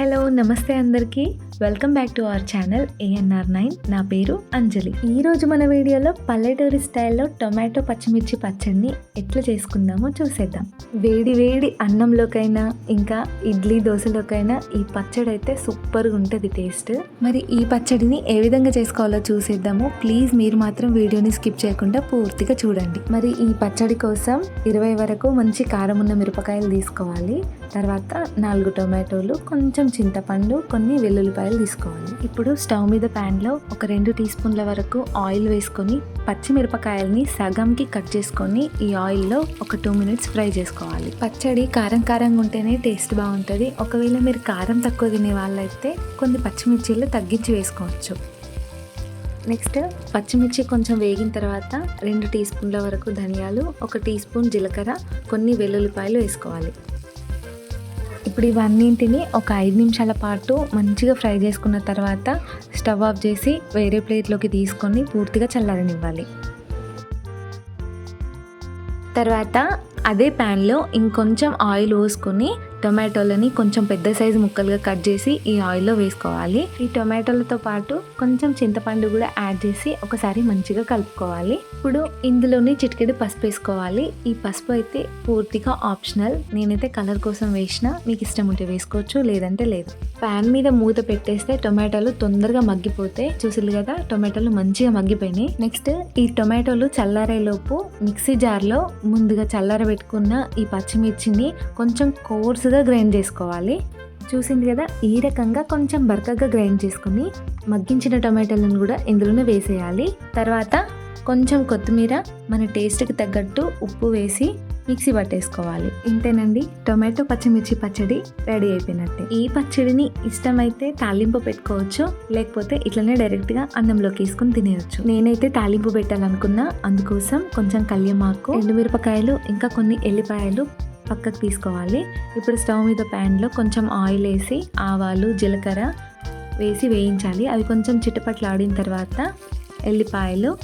Hello నమస్తే అందరికీ. Welcome back to our channel ANR nine నా పేరు అంజలి. ఈ రోజు మన వీడియోలో పల్లెటూరి స్టైల్లో టొమాటో పచ్చిమిర్చి పచ్చడిని ఎట్లా చేసుకుందామో చూసేద్దాం. వేడి వేడి అన్నంలోకైనా ఇంకా ఇడ్లీ దోశలోకైనా ఈ పచ్చడి అయితే సూపర్గా ఉంటుంది టేస్ట్. మరి ఈ పచ్చడిని ఏ విధంగా చేసుకోవాలో చూసేద్దాము. ప్లీజ్ మీరు మాత్రం వీడియోని స్కిప్ చేయకుండా పూర్తిగా చూడండి. మరి ఈ పచ్చడి కోసం ఇరవై వరకు మంచి కారం ఉన్న మిరపకాయలు తీసుకోవాలి. తర్వాత నాలుగు టొమాటోలు కొంచెం చింతపండు కొన్ని వెల్లుల్లిపాయలు తీసుకోవాలి. ఇప్పుడు స్టవ్ మీద ప్యాన్లో ఒక రెండు టీ స్పూన్ల వరకు ఆయిల్ వేసుకొని పచ్చిమిరపకాయల్ని సగంకి కట్ చేసుకొని ఈ ఆయిల్లో ఒక టూ మినిట్స్ ఫ్రై చేసుకోవాలి. పచ్చడి కారం కారంగా ఉంటేనే టేస్ట్ బాగుంటుంది. ఒకవేళ మీరు కారం తక్కువ తినే వాళ్ళైతే కొన్ని పచ్చిమిర్చీలు తగ్గించి వేసుకోవచ్చు. నెక్స్ట్ పచ్చిమిర్చి కొంచెం వేగిన తర్వాత రెండు టీ స్పూన్ల వరకు ధనియాలు ఒక టీ స్పూన్ జీలకర్ర కొన్ని వెల్లుల్లిపాయలు వేసుకోవాలి. ఇప్పుడు ఇవన్నింటిని ఒక ఐదు నిమిషాల పాటు మంచిగా ఫ్రై చేసుకున్న తర్వాత స్టవ్ ఆఫ్ చేసి వేరే ప్లేట్లోకి తీసుకొని పూర్తిగా చల్లారనివ్వాలి. తర్వాత అదే ప్యాన్లో ఇంకొంచెం ఆయిల్ పోసుకొని టొమాటోలని కొంచెం పెద్ద సైజు ముక్కలుగా కట్ చేసి ఈ ఆయిల్లో వేసుకోవాలి. ఈ టొమాటోలతో పాటు కొంచెం చింతపండు కూడా యాడ్ చేసి ఒకసారి మంచిగా కలుపుకోవాలి. ఇప్పుడు ఇందులోనే చిటికెడు పసుపు వేసుకోవాలి. ఈ పసుపు అయితే పూర్తిగా ఆప్షనల్. నేనైతే కలర్ కోసం వేసిన. మీకు ఇష్టం ఉంటే వేసుకోవచ్చు లేదంటే లేదు. ప్యాన్ మీద మూత పెట్టేస్తే టొమాటోలు తొందరగా మగ్గిపోతే చూసిల్లు కదా టొమాటోలు మంచిగా మగ్గిపోయినాయి. నెక్స్ట్ ఈ టొమాటోలు చల్లారేలోపు మిక్సీ జార్లో ముందుగా చల్లారబెట్టుకున్న ఈ పచ్చిమిర్చిని కొంచెం కోర్సుగా గ్రైండ్ చేసుకోవాలి. చూసింది కదా ఈ రకంగా కొంచెం బరకగా గ్రైండ్ చేసుకుని మగ్గించిన టొమాటోలను కూడా ఇందులోనే వేసేయాలి. తర్వాత కొంచెం కొత్తిమీర మన టేస్ట్కి తగ్గట్టు ఉప్పు వేసి మిక్సీ పట్టేసుకోవాలి. ఇంతేనండి టొమాటో పచ్చిమిర్చి పచ్చడి రెడీ అయిపోయినట్టే. ఈ పచ్చడిని ఇష్టమైతే తాలింపు పెట్టుకోవచ్చు లేకపోతే ఇట్లనే డైరెక్ట్గా అన్నంలోకి వేసుకుని తినేయచ్చు. నేనైతే తాలింపు పెట్టాలనుకున్నా అందుకోసం కొంచెం కళ్యమాకు ఎండుమిరపకాయలు ఇంకా కొన్ని ఎల్లిపాయలు పక్కకు తీసుకోవాలి. ఇప్పుడు స్టవ్ మీద ప్యాన్లో కొంచెం ఆయిల్ వేసి ఆవాలు జీలకర్ర వేసి వేయించాలి. అవి కొంచెం చిటపట్లాడిన తర్వాత ఎల్లిపాయలు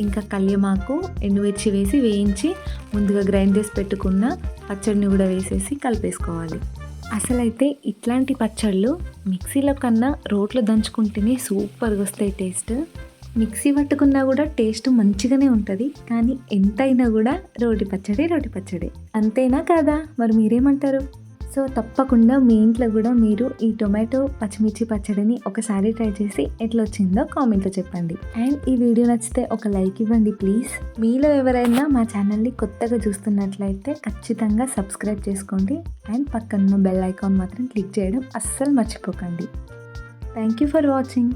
ఇంకా కళ్యమాకు ఎండుమిర్చి వేసి వేయించి ముందుగా గ్రైండ్ చేసి పెట్టుకున్న పచ్చడిని కూడా వేసేసి కలిపేసుకోవాలి. అసలైతే ఇట్లాంటి పచ్చళ్ళు మిక్సీలో కన్నా రోట్లో దంచుకుంటేనే సూపర్గా వస్తాయి టేస్ట్. మిక్సీ పట్టుకున్నా కూడా టేస్ట్ మంచిగానే ఉంటుంది కానీ ఎంతైనా కూడా రోటి పచ్చడి రోటి పచ్చడి. అంతేనా కాదా? మరి మీరేమంటారు? సో తప్పకుండా మీ ఇంట్లో కూడా మీరు ఈ టొమాటో పచ్చిమిర్చి పచ్చడిని ఒకసారి ట్రై చేసి ఎట్లా వచ్చిందో కామెంట్లో చెప్పండి. అండ్ ఈ వీడియో నచ్చితే ఒక లైక్ ఇవ్వండి ప్లీజ్. మీలో ఎవరైనా మా ఛానల్ని కొత్తగా చూస్తున్నట్లయితే ఖచ్చితంగా సబ్స్క్రైబ్ చేసుకోండి. అండ్ పక్కన బెల్ ఐకాన్ మాత్రం క్లిక్ చేయడం అస్సలు మర్చిపోకండి. Thank you for watching.